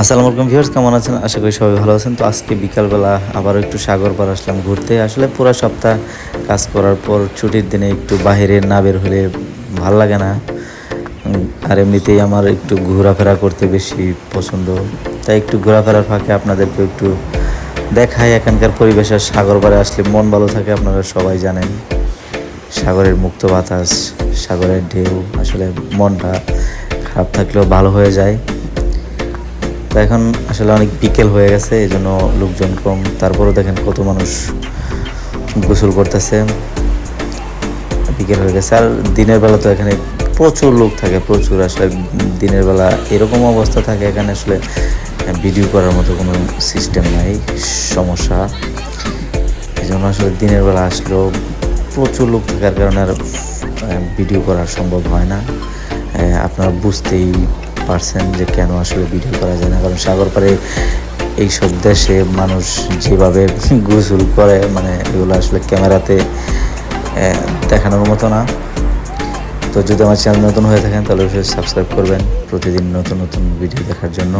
আসসালামু আলাইকুম ভিউয়ার্স, কেমন আছেন? আশা করি সবাই ভালো আছেন। তো আজকে বিকালবেলা আবারও একটু সাগর পার আসলাম ঘুরতে। আসলে পুরো সপ্তাহ কাজ করার পর ছুটির দিনে একটু বাইরে না বের হলে ভালো লাগে না। আর এমনিতেই আমার একটু ঘোরাফেরা করতে বেশি পছন্দ। তাই একটু ঘোরাফেরার ফাঁকে আপনাদেরকে একটু দেখাই এখানকার পরিবেশের সাগর পাড়ে আসলে মন ভালো থাকে, আপনারা সবাই জানেন। সাগরের মুক্ত বাতাস, সাগরের ঢেউ, আসলে মনটা খারাপ থাকলেও ভালো হয়ে যায়। তো এখন আসলে অনেক বিকেল হয়ে গেছে এই জন্য লোকজন কম। তারপরেও দেখেন কত মানুষ গোসল করতেছে। বিকেল হয়ে গেছে। আর দিনের বেলা তো এখানে প্রচুর লোক থাকে, প্রচুর আসলে দিনের বেলা এরকম অবস্থা থাকে, এখানে আসলে ভিডিও করার মতো কোনো সিস্টেম নাই, সমস্যা। এই জন্য আসলে দিনের বেলা আসলেও প্রচুর লোক থাকার কারণে আর ভিডিও করা সম্ভব হয় না। আপনারা বুঝতেই পারছেন যে কেন আসলে ভিডিও করা যায় না? কারণ সাগর পাড়ে এইসব দেশে মানুষ যেভাবে গোসল করে মানে এগুলো আসলে ক্যামেরাতে দেখানোর মতো না। তো যদি আমার চ্যানেল নতুন হয়ে থাকেন, তাহলে অবশ্যই সাবস্ক্রাইব করবেন। প্রতিদিন নতুন নতুন ভিডিও দেখার জন্য।